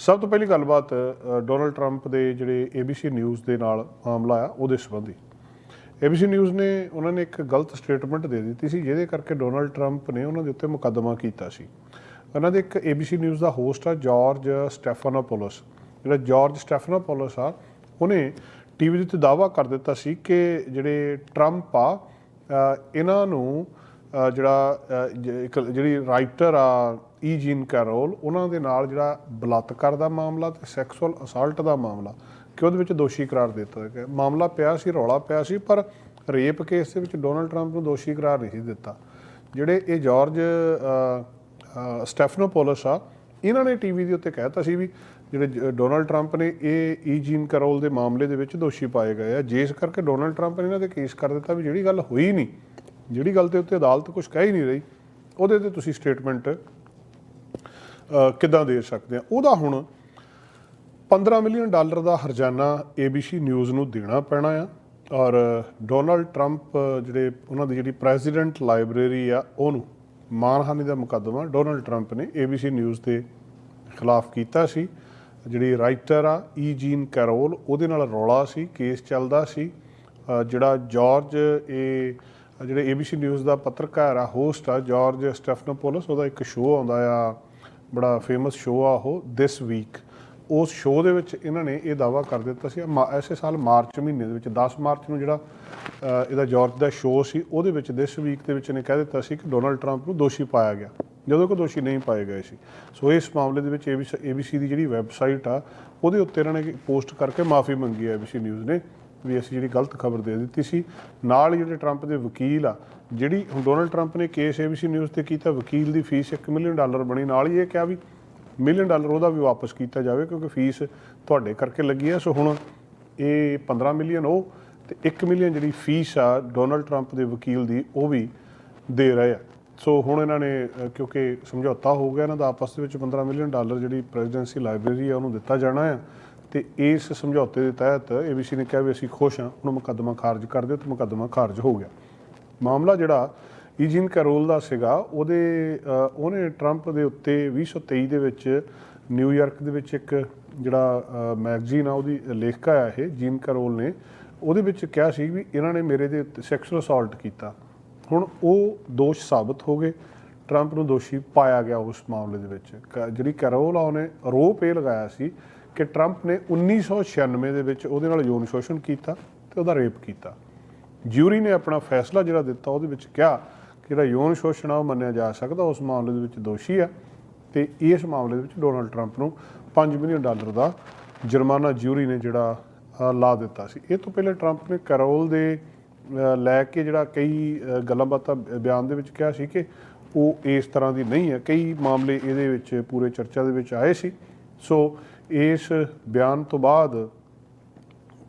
ਸਭ ਤੋਂ ਪਹਿਲੀ ਗੱਲਬਾਤ ਡੋਨਲਡ ਟਰੰਪ ਦੇ ਜਿਹੜੇ ABC ਨਿਊਜ਼ ਦੇ ਨਾਲ ਮਾਮਲਾ ਆ, ਉਹਦੇ ਸੰਬੰਧੀ। ABC ਨਿਊਜ਼ ਨੇ, ਉਹਨਾਂ ਨੇ ਇੱਕ ਗਲਤ ਸਟੇਟਮੈਂਟ ਦੇ ਦਿੱਤੀ ਸੀ, ਜਿਹਦੇ ਕਰਕੇ ਡੋਨਲਡ ਟਰੰਪ ਨੇ ਉਹਨਾਂ ਦੇ ਉੱਤੇ ਮੁਕੱਦਮਾ ਕੀਤਾ ਸੀ। ਉਹਨਾਂ ਦੇ ਇੱਕ ABC ਨਿਊਜ਼ ਦਾ ਹੋਸਟ ਆ ਜਾਰਜ ਸਟੈਫਾਨੋਪੋਲਸ ਜਿਹੜਾ ਜਾਰਜ ਸਟੈਫਾਨੋਪੋਲਸ ਆ, ਉਹਨੇ ਟੀਵੀ ਦੇ ਉੱਤੇ ਦਾਅਵਾ ਕਰ ਦਿੱਤਾ ਸੀ ਕਿ ਜਿਹੜੇ ਟਰੰਪ ਆ ਇਹਨਾਂ ਨੂੰ ਜਿਹੜਾ ਜਿਹੜੀ ਰਾਈਟਰ ਆ ਈ ਜੀਨ ਕੈਰੋਲ ਉਹਨਾਂ ਦੇ ਨਾਲ ਜਿਹੜਾ ਬਲਾਤਕਾਰ ਦਾ ਮਾਮਲਾ ਤੇ ਸੈਕਸੁਅਲ ਅਸਾਲਟ ਦਾ ਮਾਮਲਾ ਕਿ ਉਹਦੇ ਵਿੱਚ ਦੋਸ਼ੀ ਕਰਾਰ ਦਿੱਤਾ ਗਿਆ ਮਾਮਲਾ ਪਿਆ ਸੀ ਰੌਲਾ ਪਿਆ ਸੀ ਪਰ ਰੇਪ ਕੇਸ ਦੇ ਵਿੱਚ ਡੋਨਲਡ ਟਰੰਪ ਨੂੰ ਦੋਸ਼ੀ ਕਰਾਰ ਨਹੀਂ ਦਿੱਤਾ। ਜਿਹੜੇ ਇਹ ਜਾਰਜ ਅ, ਅ, ਸਟੈਫਨੋਪੋਲਸ ਆ ਇਹਨਾਂ ਨੇ ਟੀਵੀ ਦੇ ਉੱਤੇ ਕਹਿਤਾ ਸੀ ਵੀ ਜਿਹੜੇ ਜ- ਡੋਨਲਡ ਟਰੰਪ ਨੇ ਇਹ ਈ ਜੀਨ ਕਰੋਲ ਦੇ ਮਾਮਲੇ ਦੇ ਵਿੱਚ ਦੋਸ਼ੀ ਪਾਏ ਗਏ ਆ। ਜਿਸ ਕਰਕੇ ਡੋਨਲਡ ਟਰੰਪ ਨੇ ਇਹਨਾਂ ਤੇ ਕੇਸ ਕਰ ਦਿੱਤਾ ਵੀ ਜਿਹੜੀ ਗੱਲ ਹੋਈ ਨਹੀਂ ਜਿਹੜੀ ਗੱਲ ਤੇ ਉੱਤੇ ਅਦਾਲਤ ਕੁਝ ਕਹਿ ਹੀ ਨਹੀਂ ਰਹੀ, ਉਹਦੇ ਤੇ ਤੁਸੀਂ ਸਟੇਟਮੈਂਟ ਕਿੱਦਾਂ ਦੇ ਸਕਦੇ ਆ? ਉਹਦਾ ਹੁਣ 15 ਮਿਲੀਅਨ ਡਾਲਰ ਦਾ ਹਰਜਾਨਾ ABC ਨਿਊਜ਼ ਨੂੰ ਦੇਣਾ ਪੈਣਾ ਆ, ਔਰ ਡੋਨਲਡ ਟਰੰਪ ਜਿਹੜੇ ਉਹਨਾਂ ਦੀ ਜਿਹੜੀ ਪ੍ਰੈਜ਼ੀਡੈਂਟ ਲਾਇਬ੍ਰੇਰੀ ਆ, ਉਹਨੂੰ ਮਾਨਹਾਨੀ ਦਾ ਮੁਕੱਦਮਾ ਡੋਨਲਡ ਟਰੰਪ ਨੇ ABC ਨਿਊਜ਼ ਦੇ ਖਿਲਾਫ ਕੀਤਾ ਸੀ। ਜਿਹੜੀ ਰਾਈਟਰ ਆ e ਈਜੀਨ ਕੈਰੋਲ ਉਹਦੇ ਨਾਲ ਰੌਲਾ ਸੀ ਕੇਸ ਚੱਲਦਾ ਸੀ। ਜਿਹੜਾ ਜਾਰਜ ਇਹ ਜਿਹੜੇ ABC ਨਿਊਜ਼ ਦਾ ਪੱਤਰਕਾਰ ਆ ਹੋਸਟ ਆ ਜਾਰਜ ਸਟੈਫਨੋਪੋਲਸ ਉਹਦਾ ਇੱਕ ਸ਼ੋਅ ਆਉਂਦਾ ਆ, ਬੜਾ ਫੇਮਸ ਸ਼ੋਅ ਆ ਉਹ ਦਿਸ ਵੀਕ ਉਸ ਸ਼ੋਅ ਦੇ ਵਿੱਚ ਇਹਨਾਂ ਨੇ ਇਹ ਦਾਵਾ ਕਰ ਦਿੱਤਾ ਸੀ, ਮਾ- ਐਸੇ ਸਾਲ ਮਾਰਚ ਮਹੀਨੇ ਦੇ ਵਿੱਚ 10 ਮਾਰਚ ਨੂੰ ਜਿਹੜਾ ਇਹਦਾ ਜਾਰਜ ਦਾ ਸ਼ੋਅ ਸੀ, ਉਹਦੇ ਵਿੱਚ ਦਿਸ ਵੀਕ ਦੇ ਵਿੱਚ ਇਹਨੇ ਕਹਿ ਦਿੱਤਾ ਸੀ ਕਿ ਡੋਨਲਡ ਟਰੰਪ ਨੂੰ ਦੋਸ਼ੀ ਪਾਇਆ ਗਿਆ। ਜਦੋਂ ਕਿ ਦੋਸ਼ੀ ਨਹੀਂ ਪਾਏ ਗਏ ਸੀ। ਸੋ ਇਸ ਮਾਮਲੇ ਦੇ ਵਿੱਚ ABC ਦੀ ਜਿਹੜੀ ਵੈਬਸਾਈਟ ਆ, ਉਹਦੇ ਉੱਤੇ ਇਹਨਾਂ ਨੇ ਪੋਸਟ ਕਰਕੇ ਮਾਫੀ ਮੰਗੀ ਹੈ ABC ਨਿਊਜ਼ ਨੇ। ਵੀ ਅਸੀਂ ਜਿਹੜੀ ਗਲਤ ਖਬਰ ਦੇ ਦਿੱਤੀ ਸੀ। ਨਾਲ ਹੀ ਜਿਹੜੇ ਟਰੰਪ ਦੇ ਵਕੀਲ ਆ, ਜਿਹੜੀ ਹੁਣ ਡੋਨਲਡ ਟਰੰਪ ਨੇ ਕੇਸ ABC ਨਿਊਜ਼ ਤੇ ਕੀਤਾ, ਵਕੀਲ ਦੀ ਫੀਸ 1 ਮਿਲੀਅਨ ਡਾਲਰ ਬਣੀ। ਨਾਲ ਹੀ ਇਹ ਕਿਹਾ ਵੀ ਮਿਲੀਅਨ ਡਾਲਰ ਉਹਦਾ ਵੀ ਵਾਪਸ ਕੀਤਾ ਜਾਵੇ ਕਿਉਂਕਿ ਫੀਸ ਤੁਹਾਡੇ ਕਰਕੇ ਲੱਗੀ ਹੈ ਸੋ ਹੁਣ ਇਹ 15 ਮਿਲੀਅਨ ਉਹ ਤੇ 1 ਮਿਲੀਅਨ ਜਿਹੜੀ ਫੀਸ ਆ ਡੋਨਲਡ ਟਰੰਪ ਦੇ ਵਕੀਲ ਦੀ ਉਹ ਵੀ ਦੇ ਰਹੇ ਆ। ਸੋ ਹੁਣ ਇਹਨਾਂ ਨੇ ਕਿਉਂਕਿ ਸਮਝੌਤਾ ਹੋ ਗਿਆ ਇਹਨਾਂ ਦਾ, ਆਪਸ ਦੇ ਵਿੱਚ 15 ਮਿਲੀਅਨ ਡਾਲਰ ਜਿਹੜੀ ਪ੍ਰੈਜ਼ੀਡੈਂਸੀ ਲਾਇਬ੍ਰੇਰੀ ਆ ਉਹਨੂੰ ਦਿੱਤਾ ਜਾਣਾ ਆ। ਤੇ ਇਸ ਸਮਝੌਤੇ ਦੇ ਤਹਿਤ ABC ਨੇ ਕਿਹਾ ਵੀ ਅਸੀਂ ਖੁਸ਼ ਹਾਂ ਹੁਣ ਮੁਕੱਦਮਾ ਖਾਰਜ ਕਰ ਦਿਓ ਤੇ ਮੁਕੱਦਮਾ ਖਾਰਜ ਹੋ ਗਿਆ। ਮਾਮਲਾ ਜਿਹੜਾ ਈਜੀਨ ਕੈਰੋਲ ਦਾ ਸੀਗਾ, ਉਹਦੇ ਉਹਨੇ ਟਰੰਪ ਦੇ ਉੱਤੇ 2023 ਦੇ ਵਿੱਚ ਨਿਊਯਾਰਕ ਦੇ ਵਿੱਚ ਇੱਕ ਜਿਹੜਾ ਮੈਗਜ਼ੀਨ ਆ, ਉਹਦੀ ਲੇਖਕਾ ਆ ਇਹ ਜੀਨ ਕੈਰੋਲ ਨੇ, ਉਹਦੇ ਵਿੱਚ ਕਿਹਾ ਸੀ ਵੀ ਇਹਨਾਂ ਨੇ ਮੇਰੇ ਦੇ ਉੱਤੇ ਸੈਕਸ਼ੂਅਲ ਅਸਾਲਟ ਕੀਤਾ। ਹੁਣ ਉਹ ਦੋਸ਼ ਸਾਬਤ ਹੋ ਗਏ। ਟਰੰਪ ਨੂੰ ਦੋਸ਼ੀ ਪਾਇਆ ਗਿਆ ਉਸ ਮਾਮਲੇ ਦੇ ਵਿੱਚ। ਕ- ਜਿਹੜੀ ਕੈਰੋਲ ਆ, ਉਹਨੇ ਆਰੋਪ ਇਹ ਲਗਾਇਆ ਸੀ ਕਿ ਟਰੰਪ ਨੇ 1996 ਦੇ ਵਿੱਚ ਉਹਦੇ ਨਾਲ ਯੌਨ ਸ਼ੋਸ਼ਣ ਕੀਤਾ ਤੇ ਉਹਦਾ ਰੇਪ ਕੀਤਾ। ਜਿਊਰੀ ਨੇ ਆਪਣਾ ਫੈਸਲਾ ਜਿਹੜਾ ਦਿੱਤਾ, ਉਹਦੇ ਵਿੱਚ ਕਿਹਾ ਕਿ ਜਿਹੜਾ ਯੌਨ ਸ਼ੋਸ਼ਣ ਆ, ਉਹ ਮੰਨਿਆ ਜਾ ਸਕਦਾ, ਉਸ ਮਾਮਲੇ ਦੇ ਵਿੱਚ ਦੋਸ਼ੀ ਆ ਤੇ ਇਸ ਮਾਮਲੇ ਦੇ ਵਿੱਚ ਡੋਨਲਡ ਟਰੰਪ ਨੂੰ 5 ਮਿਲੀਅਨ ਡਾਲਰ ਦਾ ਜੁਰਮਾਨਾ ਜਿਊਰੀ ਨੇ ਜਿਹੜਾ ਲਾ ਦਿੱਤਾ ਸੀ। ਇਹ ਤੋਂ ਪਹਿਲੇ ਟਰੰਪ ਨੇ ਕੈਰੋਲ ਦੇ ਲੈ ਕੇ ਜਿਹੜਾ ਕਈ ਗੱਲਾਂ ਬਾਤਾਂ ਬਿਆਨ ਦੇ ਵਿੱਚ ਕਿਹਾ ਸੀ ਕਿ ਉਹ ਇਸ ਤਰ੍ਹਾਂ ਦੀ ਨਹੀਂ ਹੈ। ਕਈ ਮਾਮਲੇ ਇਹਦੇ ਵਿੱਚ ਪੂਰੇ ਚਰਚਾ ਦੇ ਵਿੱਚ ਆਏ ਸੀ। ਸੋ ਇਸ ਬਿਆਨ ਤੋਂ ਬਾਅਦ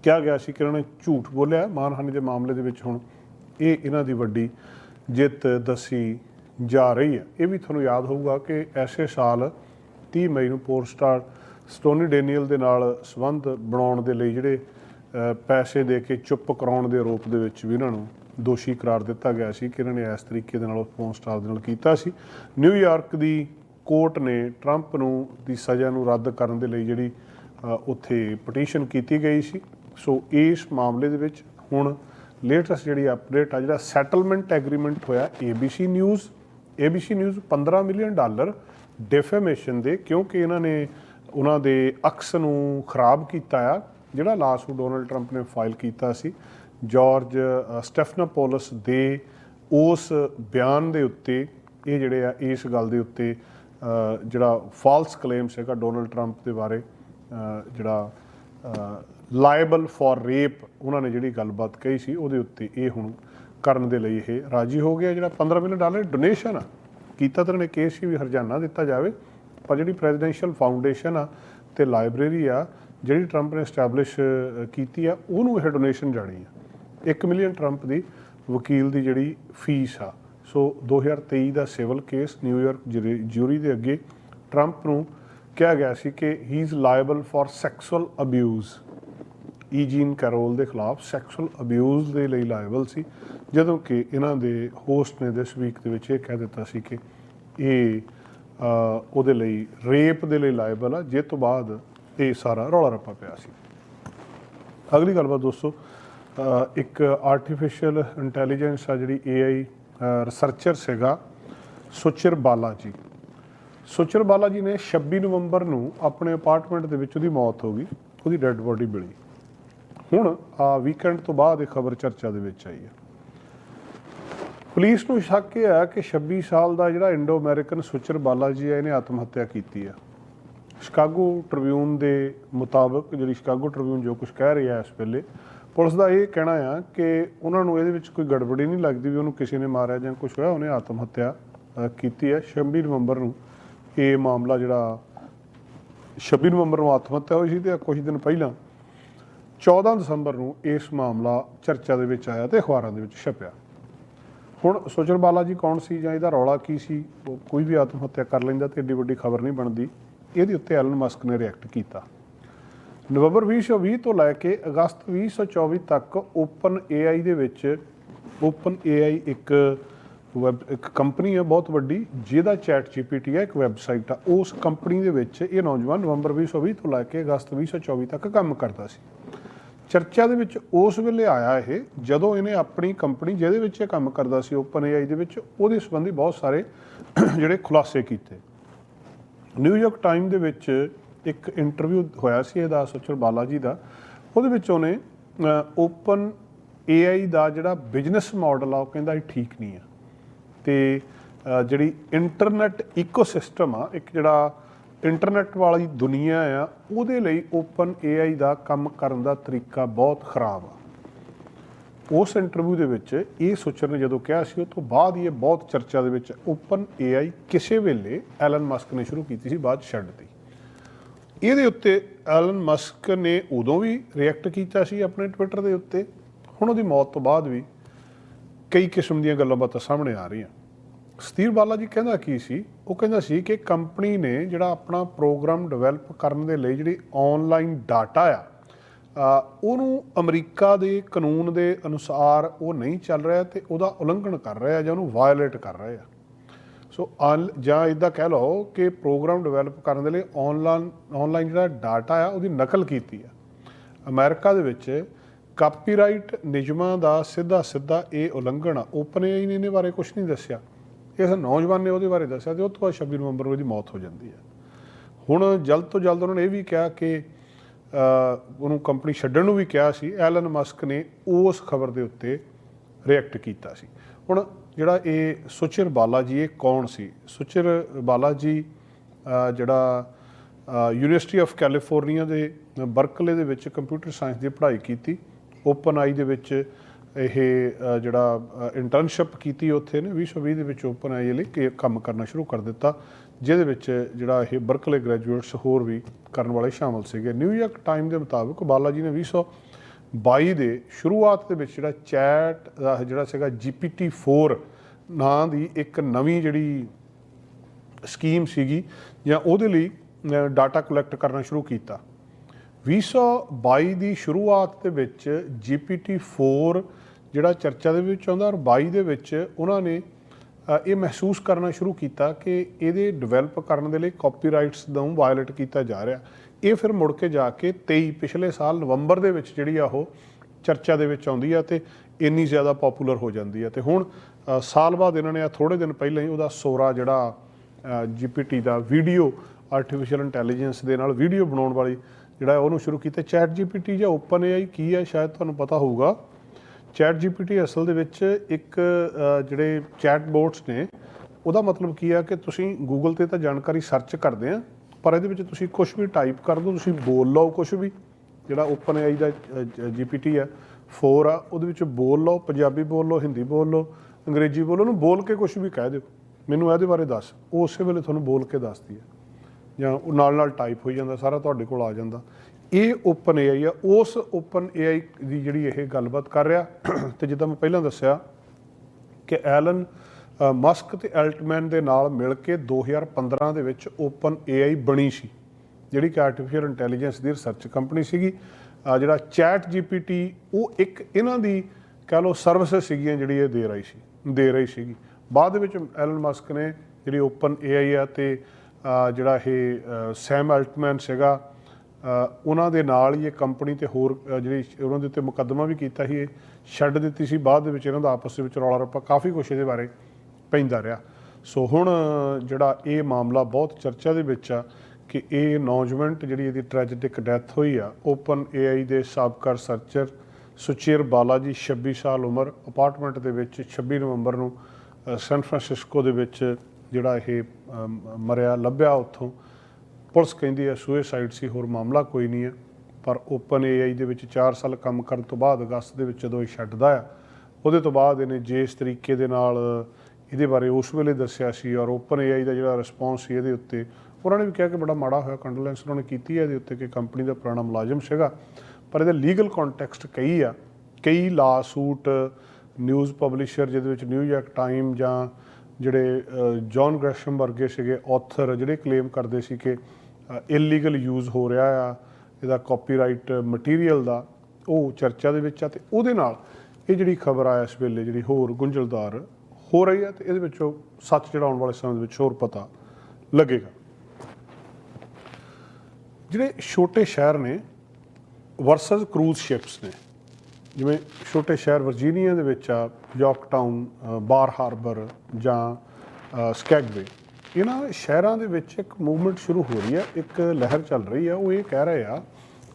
ਕਿਹਾ ਗਿਆ ਸੀ ਕਿ ਇਹਨਾਂ ਨੇ ਝੂਠ ਬੋਲਿਆ ਮਾਨਹਾਨੀ ਦੇ ਮਾਮਲੇ ਦੇ ਵਿੱਚ ਹੁਣ ਇਹ ਇਹਨਾਂ ਦੀ ਵੱਡੀ ਜਿੱਤ ਦੱਸੀ ਜਾ ਰਹੀ ਹੈ। ਇਹ ਵੀ ਤੁਹਾਨੂੰ ਯਾਦ ਹੋਊਗਾ ਕਿ ਐਸੇ ਸਾਲ 30 ਮਈ ਨੂੰ ਪੋਰ ਸਟਾਰ ਸਟੋਨੀ ਡੇਨੀਅਲ ਦੇ ਨਾਲ ਸੰਬੰਧ ਬਣਾਉਣ ਦੇ ਲਈ ਜਿਹੜੇ ਪੈਸੇ ਦੇ ਕੇ ਚੁੱਪ ਕਰਾਉਣ ਦੇ ਆਰੋਪ ਦੇ ਵਿੱਚ ਵੀ ਇਹਨਾਂ ਨੂੰ ਦੋਸ਼ੀ ਕਰਾਰ ਦਿੱਤਾ ਗਿਆ ਸੀ ਕਿ ਇਹਨਾਂ ਨੇ ਇਸ ਤਰੀਕੇ ਦੇ ਨਾਲ ਉਸ ਪੋਰ ਸਟਾਰ ਦੇ ਨਾਲ ਕੀਤਾ ਸੀ। ਨਿਊਯਾਰਕ ਦੀ ਕੋਰਟ ਨੇ ਟਰੰਪ ਨੂੰ ਦੀ ਸਜ਼ਾ ਨੂੰ ਰੱਦ ਕਰਨ ਦੇ ਲਈ ਜਿਹੜੀ ਉੱਥੇ ਪਟੀਸ਼ਨ ਕੀਤੀ ਗਈ ਸੀ। ਸੋ ਇਸ ਮਾਮਲੇ ਦੇ ਵਿੱਚ ਹੁਣ ਲੇਟੈਸਟ ਜਿਹੜੀ ਅਪਡੇਟ ਆ, ਜਿਹੜਾ ਸੈਟਲਮੈਂਟ ਐਗਰੀਮੈਂਟ ਹੋਇਆ ABC news ABC news 15 million dollar defamation ਦੇ, ਕਿਉਂਕਿ ਇਹਨਾਂ ਨੇ ਉਹਨਾਂ ਦੇ ਅਕਸ ਨੂੰ ਖਰਾਬ ਕੀਤਾ ਆ, ਜਿਹੜਾ ਲਾਸਟ ਡੋਨਲਡ ਟਰੰਪ ਨੇ ਫਾਈਲ ਕੀਤਾ ਸੀ। ਜਾਰਜ ਸਟੈਫਨਾਪੋਲਸ ਦੇ ਉਸ ਬਿਆਨ ਦੇ ਉੱਤੇ, ਇਹ ਜਿਹੜੇ ਆ, ਇਸ ਗੱਲ ਦੇ ਉੱਤੇ ਜਿਹੜਾ ਫਾਲਸ ਕਲੇਮ ਸੀਗਾ ਡੋਨਲਡ ਟਰੰਪ ਦੇ ਬਾਰੇ ਜਿਹੜਾ ਲਾਇਬਲ ਫॉर ਰੇਪ ਉਹਨਾਂ ਨੇ ਜਿਹੜੀ ਗੱਲਬਾਤ ਕਹੀ ਸੀ, ਉਹਦੇ ਉੱਤੇ ਇਹ ਹੁਣ ਕਰਨ ਦੇ ਲਈ ਇਹ ਰਾਜੀ ਹੋ ਗਿਆ। ਜਿਹੜਾ 15 ਮਿਲੀਅਨ ਡਾਲਰ ਡੋਨੇਸ਼ਨ ਆ, ਕੀਤਾ ਤਾਂ ਨੇ ਕੇਸ ਹੀ ਵੀ ਹਰਜਾਨਾ ਦਿੱਤਾ ਜਾਵੇ, ਪਰ ਜਿਹੜੀ ਪ੍ਰੈਜ਼ੀਡੈਂਸ਼ੀਅਲ ਫਾਊਂਡੇਸ਼ਨ ਆ ਤੇ ਲਾਇਬ੍ਰੇਰੀ ਆ, ਜਿਹੜੀ ਟਰੰਪ ਨੇ ਸਟੈਬਲਿਸ਼ ਕੀਤੀ ਆ, ਉਹਨੂੰ ਇਹ ਡੋਨੇਸ਼ਨ ਜਾਣੀ ਆ। 1 ਮਿਲੀਅਨ ਟਰੰਪ ਦੀ ਵਕੀਲ ਦੀ ਜਿਹੜੀ ਫੀਸ ਆ ਸੋ 2023 ਦਾ civil case New York jury ਦੇ ਅੱਗੇ ਟਰੰਪ ਨੂੰ ਕਿਹਾ ਗਿਆ ਸੀ ਕਿ ਹੀ is liable for sexual abuse E Jean Carroll ਦੇ ਖਿਲਾਫ ਸੈਕਸੁਅਲ ਅਬਿਊਜ਼ ਦੇ ਲਈ ਲਾਇਬਲ ਸੀ, ਜਦੋਂ ਕਿ ਇਹਨਾਂ ਦੇ ਹੋਸਟ ਨੇ ਦਿਸ ਵੀਕ ਦੇ ਵਿੱਚ ਇਹ ਕਹਿ ਦਿੱਤਾ ਸੀ ਕਿ ਇਹ ਉਹਦੇ ਲਈ ਰੇਪ ਦੇ ਲਈ ਲਾਇਬਲ ਆ ਜੇ ਤੋਂ ਬਾਅਦ ਇਹ ਸਾਰਾ ਰੌਲਾ ਰੱਪਾ ਪਿਆ ਸੀ। ਅਗਲੀ ਗੱਲਬਾਤ ਦੋਸਤੋ ਇੱਕ ਆਰਟੀਫੀਸ਼ੀਅਲ ਇੰਟੈਲੀਜੈਂਸ ਆ ਜਿਹੜੀ AI ਰਿਸਰਚਰ ਸੀਗਾ ਸੁਚਿਰ ਬਾਲਾ ਜੀ। ਸੁਚਿਰ ਬਾਲਾ ਜੀ ਨੇ 26 ਨਵੰਬਰ ਨੂੰ ਆਪਣੇ ਅਪਾਰਟਮੈਂਟ ਦੇ ਵਿੱਚ ਉਹਦੀ ਮੌਤ ਹੋ ਗਈ, ਉਹਦੀ ਡੈੱਡ ਬੋਡੀ ਮਿਲੀ। ਹੁਣ ਆ ਵੀਕਐਂਡ ਤੋਂ ਬਾਅਦ ਇਹ ਖਬਰ ਚਰਚਾ ਦੇ ਵਿੱਚ ਆਈ ਹੈ। ਪੁਲਿਸ ਨੂੰ ਸ਼ੱਕ ਇਹ ਹੈ ਕਿ 26 ਸਾਲ ਦਾ ਜਿਹੜਾ ਇੰਡੋ ਅਮਰੀਕਨ ਸੁਚਿਰ ਬਾਲਾ ਜੀ ਹੈ ਇਹਨੇ ਆਤਮ ਹੱਤਿਆ ਕੀਤੀ ਹੈ ਸ਼ਿਕਾਗੋ ਟ੍ਰਿਬਿਊਨ ਦੇ ਮੁਤਾਬਕ, ਜਿਹੜੀ ਸ਼ਿਕਾਗੋ ਟ੍ਰਿਬਿਊਨ ਜੋ ਕੁਝ ਕਹਿ ਰਿਹਾ ਹੈ ਇਸ ਵੇਲੇ ਪੁਲਿਸ ਦਾ ਇਹ ਕਹਿਣਾ ਆ ਕਿ ਉਹਨਾਂ ਨੂੰ ਇਹਦੇ ਵਿੱਚ ਕੋਈ ਗੜਬੜੀ ਨਹੀਂ ਲੱਗਦੀ ਵੀ ਉਹਨੂੰ ਕਿਸੇ ਨੇ ਮਾਰਿਆ ਜਾਂ ਕੁਝ ਹੋਇਆ, ਉਹਨੇ ਆਤਮ ਹੱਤਿਆ ਕੀਤੀ ਹੈ 26 ਨਵੰਬਰ ਨੂੰ ਇਹ ਮਾਮਲਾ ਜਿਹੜਾ 26 ਨਵੰਬਰ ਨੂੰ ਆਤਮ ਹੱਤਿਆ ਹੋਈ ਸੀ ਤੇ ਕੁਝ ਦਿਨ ਪਹਿਲਾਂ 14 ਦਸੰਬਰ ਨੂੰ ਇਸ ਮਾਮਲਾ ਚਰਚਾ ਦੇ ਵਿੱਚ ਆਇਆ ਤੇ ਅਖਬਾਰਾਂ ਦੇ ਵਿੱਚ ਛਪਿਆ। ਹੁਣ ਸੁਚਰ ਬਾਲਾ ਜੀ ਕੌਣ ਸੀ ਜਾਂ ਇਹਦਾ ਰੌਲਾ ਕੀ ਸੀ? ਕੋਈ ਵੀ ਆਤਮ ਹੱਤਿਆ ਕਰ ਲੈਂਦਾ ਤੇ ਏਡੀ ਵੱਡੀ ਖਬਰ ਨਹੀਂ ਬਣਦੀ। ਇਹਦੇ ਉੱਤੇ ਐਲਨ ਮਸਕ ਨੇ ਰਿਐਕਟ ਕੀਤਾ। ਨਵੰਬਰ 2020 ਤੋਂ ਲੈ ਕੇ ਅਗਸਤ 2024 ਤੱਕ ਓਪਨ AI ਦੇ ਵਿੱਚ, ਓਪਨ AI ਇੱਕ ਵੈਬ, ਇੱਕ ਕੰਪਨੀ ਹੈ ਬਹੁਤ ਵੱਡੀ, ਜਿਹਦਾ ਚੈਟ GPT ਹੈ, ਇੱਕ ਵੈਬਸਾਈਟ ਆ। ਉਸ ਕੰਪਨੀ ਦੇ ਵਿੱਚ ਇਹ ਨੌਜਵਾਨ ਨਵੰਬਰ 2020 ਤੋਂ ਲੈ ਕੇ ਅਗਸਤ 2024 ਤੱਕ ਕੰਮ ਕਰਦਾ ਸੀ। ਚਰਚਾ ਦੇ ਵਿੱਚ ਉਸ ਵੇਲੇ ਆਇਆ ਇਹ, ਜਦੋਂ ਇਹਨੇ ਆਪਣੀ ਕੰਪਨੀ ਜਿਹਦੇ ਵਿੱਚ ਇਹ ਕੰਮ ਕਰਦਾ ਸੀ, ਓਪਨ AI ਦੇ ਵਿੱਚ, ਉਹਦੇ ਸੰਬੰਧੀ ਬਹੁਤ ਸਾਰੇ ਜਿਹੜੇ ਖੁਲਾਸੇ ਕੀਤੇ। ਨਿਊਯਾਰਕ ਟਾਈਮ ਦੇ ਵਿੱਚ ਇੱਕ ਇੰਟਰਵਿਊ ਹੋਇਆ ਸੀ ਇਹਦਾ ਸੁਚਰ ਬਾਲਾ ਜੀ ਦਾ। ਉਹਦੇ ਵਿੱਚ ਉਹਨੇ ਓਪਨ AI ਦਾ ਜਿਹੜਾ ਬਿਜ਼ਨਸ ਮਾਡਲ ਆ, ਉਹ ਕਹਿੰਦਾ ਇਹ ਠੀਕ ਨਹੀਂ ਆ। ਤੇ ਜਿਹੜੀ ਇੰਟਰਨੈਟ ਇਕੋਸਿਸਟਮ ਆ, ਇੱਕ ਜਿਹੜਾ ਇੰਟਰਨੈਟ ਵਾਲੀ ਦੁਨੀਆ ਆ, ਉਹਦੇ ਲਈ ਓਪਨ AI ਦਾ ਕੰਮ ਕਰਨ ਦਾ ਤਰੀਕਾ ਬਹੁਤ ਖਰਾਬ ਆ। ਉਸ ਇੰਟਰਵਿਊ ਦੇ ਵਿੱਚ ਇਹ ਸੁਚਰ ਨੇ ਜਦੋਂ ਕਿਹਾ ਸੀ, ਉਹ ਤੋਂ ਬਾਅਦ ਹੀ ਇਹ ਬਹੁਤ ਚਰਚਾ ਦੇ ਵਿੱਚ ਓਪਨ AI ਕਿਸੇ ਵੇਲੇ ਐਲਨ ਮਸਕ ਨੇ ਸ਼ੁਰੂ ਕੀਤੀ ਸੀ, ਬਾਅਦ ਛੱਡ ਛੱਡਤੀ ਇਹਦੇ ਉੱਤੇ ਐਲਨ ਮਸਕ ਨੇ ਉਦੋਂ ਵੀ ਰਿਐਕਟ ਕੀਤਾ ਸੀ ਆਪਣੇ ਟਵਿੱਟਰ ਦੇ ਉੱਤੇ। ਹੁਣ ਉਹਦੀ ਮੌਤ ਤੋਂ ਬਾਅਦ ਵੀ ਕਈ ਕਿਸਮ ਦੀਆਂ ਗੱਲਾਂ ਬਾਤਾਂ ਸਾਹਮਣੇ ਆ ਰਹੀਆਂ। ਸਤੀਰ ਬਾਲਾ ਜੀ ਕਹਿੰਦਾ ਕੀ ਸੀ? ਉਹ ਕਹਿੰਦਾ ਸੀ ਕਿ ਕੰਪਨੀ ਨੇ ਜਿਹੜਾ ਆਪਣਾ ਪ੍ਰੋਗਰਾਮ ਡਿਵੈਲਪ ਕਰਨ ਦੇ ਲਈ ਜਿਹੜੀ ਆਨਲਾਈਨ ਡਾਟਾ ਆ ਉਹਨੂੰ ਅਮਰੀਕਾ ਦੇ ਕਾਨੂੰਨ ਦੇ ਅਨੁਸਾਰ ਉਹ ਨਹੀਂ ਚੱਲ ਰਿਹਾ ਤੇ ਉਹਦਾ ਉਲੰਘਣ ਕਰ ਰਿਹਾ ਜਾਂ ਉਹਨੂੰ ਵਾਇਲੇਟ ਕਰ ਰਿਹਾ ਸੋ ਆਨ- ਜਾਂ ਇਦਾਂ ਕਹਿ ਲਓ ਕਿ ਪ੍ਰੋਗਰਾਮ ਡਿਵੈਲਪ ਕਰਨ ਦੇ ਲਈ ਆਨਲਾਈਨ ਆਨਲਾਈਨ ਜਿਹੜਾ ਡਾਟਾ ਆ, ਉਹਦੀ ਨਕਲ ਕੀਤੀ ਆ। ਅਮਰੀਕਾ ਦੇ ਵਿੱਚ ਕਾਪੀਰਾਈਟ ਨਿਯਮਾਂ ਦਾ ਸਿੱਧਾ ਸਿੱਧਾ ਇਹ ਉਲੰਘਣ ਆ। ਓਪਨ ਏਆਈ ਨੇ ਇਹਦੇ ਬਾਰੇ ਕੁਝ ਨਹੀਂ ਦੱਸਿਆ। ਇਸ ਨੌਜਵਾਨ ਨੇ ਉਹਦੇ ਬਾਰੇ ਦੱਸਿਆ ਤੇ ਉਹ ਤੋਂ ਬਾਅਦ 26 ਨਵੰਬਰ ਨੂੰ ਇਹਦੀ ਮੌਤ ਹੋ ਜਾਂਦੀ ਹੈ ਹੁਣ ਜਲਦ ਤੋਂ ਜਲਦ ਉਹਨਾਂ ਨੇ ਇਹ ਵੀ ਕਿਹਾ ਕਿ ਉਹਨੂੰ ਕੰਪਨੀ ਛੱਡਣ ਨੂੰ ਵੀ ਕਿਹਾ ਸੀ। ਐਲਨ ਮਸਕ ਨੇ ਉਸ ਖਬਰ ਦੇ ਉੱਤੇ ਰਿਐਕਟ ਕੀਤਾ ਸੀ। ਹੁਣ ਜਿਹੜਾ ਇਹ ਸੁਚਿਰ ਬਾਲਾ ਜੀ ਇਹ ਕੌਣ ਸੀ? ਸੁਚਿਰ ਬਾਲਾ ਜੀ ਜਿਹੜਾ ਯੂਨੀਵਰਸਿਟੀ ਆਫ ਕੈਲੀਫੋਰਨੀਆ ਦੇ ਬਰਕਲੇ ਦੇ ਵਿੱਚ ਕੰਪਿਊਟਰ ਸਾਇੰਸ ਦੀ ਪੜ੍ਹਾਈ ਕੀਤੀ। ਓਪਨ ਆਈ ਦੇ ਵਿੱਚ ਇਹ ਜਿਹੜਾ ਇੰਟਰਨਸ਼ਿਪ ਕੀਤੀ ਉੱਥੇ ਨੇ। 2020 ਦੇ ਵਿੱਚ ਓਪਨ ਆਈ ਲਈ ਕਿ ਕੰਮ ਕਰਨਾ ਸ਼ੁਰੂ ਕਰ ਦਿੱਤਾ। ਜਿਹਦੇ ਵਿੱਚ ਜਿਹੜਾ ਇਹ ਬਰਕਲੇ ਗ੍ਰੈਜੂਏਟਸ ਹੋਰ ਵੀ ਕਰਨ ਵਾਲੇ ਸ਼ਾਮਲ ਸੀਗੇ। ਨਿਊਯਾਰਕ ਟਾਈਮ ਦੇ ਮੁਤਾਬਕ ਬਾਲਾ ਜੀ ਨੇ 2022 ਦੇ ਸ਼ੁਰੂਆਤ ਦੇ ਵਿੱਚ ਜਿਹੜਾ ਚੈਟ ਦਾ ਜਿਹੜਾ ਸੀਗਾ GPT-4 ਨਾਂ ਦੀ ਇੱਕ ਨਵੀਂ ਜਿਹੜੀ ਸਕੀਮ ਸੀਗੀ ਜਾਂ ਉਹਦੇ ਲਈ ਡਾਟਾ ਕਲੈਕਟ ਕਰਨਾ ਸ਼ੁਰੂ ਕੀਤਾ। 2022 ਦੀ ਸ਼ੁਰੂਆਤ ਦੇ ਵਿੱਚ GPT-4 ਜਿਹੜਾ ਚਰਚਾ ਦੇ ਵਿੱਚ ਆਉਂਦਾ ਔਰ 22 ਦੇ ਵਿੱਚ ਉਹਨਾਂ ਨੇ ਇਹ ਮਹਿਸੂਸ ਕਰਨਾ ਸ਼ੁਰੂ ਕੀਤਾ ਕਿ ਇਹਦੇ ਡਿਵੈਲਪ ਕਰਨ ਦੇ ਲਈ ਕਾਪੀਰਾਈਟਸ ਨੂੰ ਵਾਇਲੇਟ ਕੀਤਾ ਜਾ ਰਿਹਾ। ਇਹ ਫਿਰ ਮੁੜ ਕੇ ਜਾ ਕੇ 23 ਪਿਛਲੇ ਸਾਲ ਨਵੰਬਰ ਦੇ ਵਿੱਚ ਜਿਹੜੀ ਆ ਉਹ ਚਰਚਾ ਦੇ ਵਿੱਚ ਆਉਂਦੀ ਆ ਤੇ ਇੰਨੀ ਜ਼ਿਆਦਾ ਪਪੂਲਰ ਹੋ ਜਾਂਦੀ ਆ। ਤੇ ਹੁਣ ਸਾਲ ਬਾਅਦ ਇਹਨਾਂ ਨੇ ਆ ਥੋੜੇ ਦਿਨ ਪਹਿਲਾਂ ਹੀ ਉਹਦਾ ਸੋਰਾ ਜਿਹੜਾ ਜੀਪੀਟੀ ਦਾ ਵੀਡੀਓ ਆਰਟੀਫੀਸ਼ੀਅਲ ਇੰਟੈਲੀਜੈਂਸ ਦੇ ਨਾਲ ਵੀਡੀਓ ਬਣਾਉਣ ਵਾਲੀ ਜਿਹੜਾ ਉਹਨੂੰ ਸ਼ੁਰੂ ਕੀਤਾ। ਚੈਟ ਜੀਪੀਟੀ ਜਾਂ ਓਪਨ ਏਆਈ ਕੀ ਹੈ ਸ਼ਾਇਦ ਤੁਹਾਨੂੰ ਪਤਾ ਹੋਊਗਾ। ਚੈਟ ਜੀਪੀਟੀ ਅਸਲ ਦੇ ਵਿੱਚ ਇੱਕ ਜਿਹੜੇ ਚੈਟ ਬੋਟਸ ਨੇ, ਉਹਦਾ ਮਤਲਬ ਕੀ ਆ ਕਿ ਤੁਸੀਂ ਗੂਗਲ ਤੇ ਤਾਂ ਜਾਣਕਾਰੀ ਸਰਚ ਕਰਦੇ ਆ ਪਰ ਇਹਦੇ ਵਿੱਚ ਤੁਸੀਂ ਕੁਝ ਵੀ ਟਾਈਪ ਕਰ ਦਿਓ, ਤੁਸੀਂ ਬੋਲ ਲਓ ਕੁਝ ਵੀ। ਜਿਹੜਾ ਓਪਨ ਏਆਈ ਦਾ ਜੀਪੀਟੀ ਹੈ 4 ਆ, ਉਹਦੇ ਵਿੱਚ ਬੋਲ ਲਓ, ਪੰਜਾਬੀ ਬੋਲ ਲਓ, ਹਿੰਦੀ ਬੋਲ ਲਓ, ਅੰਗਰੇਜ਼ੀ ਬੋਲੋ ਉਹਨੂੰ ਬੋਲ ਕੇ ਕੁਝ ਵੀ ਕਹਿ ਦਿਓ। ਮੈਨੂੰ ਇਹਦੇ ਬਾਰੇ ਦੱਸ। ਉਹ ਉਸੇ ਵੇਲੇ ਤੁਹਾਨੂੰ ਬੋਲ ਕੇ ਦੱਸਦੀ ਹੈ। ਜਾਂ ਉਹ ਨਾਲ ਨਾਲ ਟਾਈਪ ਹੋਈ ਜਾਂਦਾ, ਸਾਰਾ ਤੁਹਾਡੇ ਕੋਲ ਆ ਜਾਂਦਾ। ਇਹ ਓਪਨ ਏਆਈ ਆ, ਉਸ ਓਪਨ ਏਆਈ ਦੀ ਜਿਹੜੀ ਇਹ ਗੱਲਬਾਤ ਕਰ ਰਿਹਾ। ਤੇ ਜਿੱਦਾਂ ਮੈਂ ਪਹਿਲਾਂ ਦੱਸਿਆ ਕਿ ਐਲਨ ਮਸਕ ਤੇ ਐਲਟਮੈਨ ਦੇ ਨਾਲ ਮਿਲ ਕੇ 2015 ਦੇ ਵਿੱਚ ਓਪਨ ਏਆਈ ਬਣੀ ਸੀ, ਜਿਹੜੀ ਕਿ ਆਰਟੀਫੀਸ਼ੀਅਲ ਇੰਟੈਲੀਜੈਂਸ ਦੀ ਰਿਸਰਚ ਕੰਪਨੀ ਸੀਗੀ। ਜਿਹੜਾ ਚੈਟ ਜੀਪੀਟੀ ਉਹ ਇੱਕ ਇਹਨਾਂ ਦੀ ਕਹ ਲਓ ਸਰਵਿਸ ਸੀਗੀਆਂ ਜਿਹੜੀ ਇਹ ਦੇ ਰਹੀ ਸੀ, ਦੇ ਰਹੀ ਸੀਗੀ। ਬਾਅਦ ਦੇ ਵਿੱਚ ਐਲਨ ਮਸਕ ਨੇ ਜਿਹੜੀ ਓਪਨ ਏਆਈ ਆ ਤੇ ਜਿਹੜਾ ਇਹ ਸੈਮ ਅਲਟਮੈਨ ਸੀਗਾ ਉਹਨਾਂ ਦੇ ਨਾਲ ਹੀ ਇਹ ਕੰਪਨੀ ਤੇ ਹੋਰ ਜਿਹੜੀ ਉਹਨਾਂ ਦੇ ਉੱਤੇ ਮੁਕੱਦਮਾ ਵੀ ਕੀਤਾ ਸੀ, ਇਹ ਛੱਡ ਦਿੱਤੀ ਸੀ। ਬਾਅਦ ਦੇ ਵਿੱਚ ਇਹਨਾਂ ਦਾ ਆਪਸ ਦੇ ਵਿੱਚ ਰੌਲਾ ਰੱਪਾ ਕਾਫੀ ਕੁਛ ਇਹਦੇ ਬਾਰੇ ਪੈਂਦਾ ਰਿਹਾ। ਸੋ ਹੁਣ ਜਿਹੜਾ ਇਹ ਮਾਮਲਾ ਬਹੁਤ ਚਰਚਾ ਦੇ ਵਿੱਚ ਆ ਕਿ ਇਹ ਨੌਜਵਾਨ ਜਿਹੜੀ ਇਹਦੀ ਟ੍ਰੈਜੇਡਿਕ ਡੈਥ ਹੋਈ ਆ ਓਪਨ ਏਆਈ ਦੇ ਸਾਬਕਾ ਰਿਸਰਚਰ ਸੁਚੇਰ ਬਾਲਾਜੀ 26 ਸਾਲ ਉਮਰ ਅਪਾਰਟਮੈਂਟ ਦੇ ਵਿੱਚ 26 ਨਵੰਬਰ ਨੂੰ ਸੈਨ ਫਰਾਂਸਿਸਕੋ ਦੇ ਵਿੱਚ ਜਿਹੜਾ ਇਹ ਮਰਿਆ, ਲੱਭਿਆ ਉੱਥੋਂ। ਪੁਲਿਸ ਕਹਿੰਦੀ ਹੈ ਸੁਸਾਈਡ ਸੀ, ਹੋਰ ਮਾਮਲਾ ਕੋਈ ਨਹੀਂ ਹੈ ਪਰ ਓਪਨ ਏਆਈ ਦੇ ਵਿੱਚ 4 ਸਾਲ ਕੰਮ ਕਰਨ ਤੋਂ ਬਾਅਦ ਅਗਸਤ ਦੇ ਵਿੱਚ ਜਦੋਂ ਇਹ ਛੱਡਦਾ ਆ, ਉਹਦੇ ਤੋਂ ਬਾਅਦ ਇਹਨੇ ਜਿਸ ਤਰੀਕੇ ਦੇ ਨਾਲ ਇਹਦੇ ਬਾਰੇ ਉਸ ਵੇਲੇ ਦੱਸਿਆ ਸੀ ਔਰ ਓਪਨ ਏਆਈ ਦਾ ਜਿਹੜਾ ਰਿਸਪੌਂਸ ਸੀ ਇਹਦੇ ਉੱਤੇ ਉਹਨਾਂ ਨੇ ਵੀ ਕਿਹਾ ਕਿ ਬੜਾ ਮਾੜਾ ਹੋਇਆ ਕੰਡੋਲੈਂਸ ਉਹਨਾਂ ਨੇ ਕੀਤੀ ਹੈ ਇਹਦੇ ਉੱਤੇ ਕਿ ਕੰਪਨੀ ਦਾ ਪੁਰਾਣਾ ਮੁਲਾਜ਼ਮ ਸੀਗਾ। ਪਰ ਇਹਦੇ ਲੀਗਲ ਕੰਟੈਕਸਟ ਕਈ ਆ ਕਈ ਲਾ ਸੂਟ ਨਿਊਜ਼ ਪਬਲਿਸ਼ਰ ਜਿਹਦੇ ਵਿੱਚ ਨਿਊਯਾਰਕ ਟਾਈਮ ਜਾਂ ਜਿਹੜੇ ਅ, ਜੌਨ ਗ੍ਰੈਸ਼ਮ ਵਰਗੇ ਸੀਗੇ ਆਥਰ ਜਿਹੜੇ ਕਲੇਮ ਕਰਦੇ ਸੀ ਕਿ ਇਲੀਗਲ ਯੂਜ਼ ਹੋ ਰਿਹਾ ਆ ਇਹਦਾ ਕਾਪੀਰਾਈਟ ਮਟੀਰੀਅਲ ਦਾ ਉਹ ਚਰਚਾ ਦੇ ਵਿੱਚ ਆ ਤੇ ਉਹਦੇ ਨਾਲ ਇਹ ਜਿਹੜੀ ਖਬਰ ਆ ਇਸ ਵੇਲੇ ਜਿਹੜੀ ਹੋਰ ਗੁੰਝਲਦਾਰ ਹੋ ਰਹੀ ਹੈ ਤੇ ਇਹਦੇ ਵਿੱਚੋਂ ਸੱਚ ਜਿਹੜਾ ਆਉਣ ਵਾਲੇ ਸਮੇਂ ਦੇ ਵਿੱਚ ਹੋਰ ਪਤਾ ਲੱਗੇਗਾ। ਜਿਹੜੇ ਛੋਟੇ ਸ਼ਹਿਰ ਨੇ ਵਰਸਸ ਕਰੂਜ਼ ਸ਼ਿਪਸ ਨੇ ਜਿਵੇਂ ਛੋਟੇ ਸ਼ਹਿਰ ਵਰਜੀਨੀਆ ਦੇ ਵਿੱਚ ਆ ਯਾਰਕਟਾਊਨ ਅ, ਬਾਰ ਹਾਰਬਰ ਜਾਂ ਸਕੈਗਵੇ ਇਹਨਾਂ ਸ਼ਹਿਰਾਂ ਦੇ ਵਿੱਚ ਇੱਕ ਮੂਵਮੈਂਟ ਸ਼ੁਰੂ ਹੋ ਰਹੀ ਹੈ ਇੱਕ ਲਹਿਰ ਚੱਲ ਰਹੀ ਹੈ। ਉਹ ਇਹ ਕਹਿ ਰਹੇ ਆ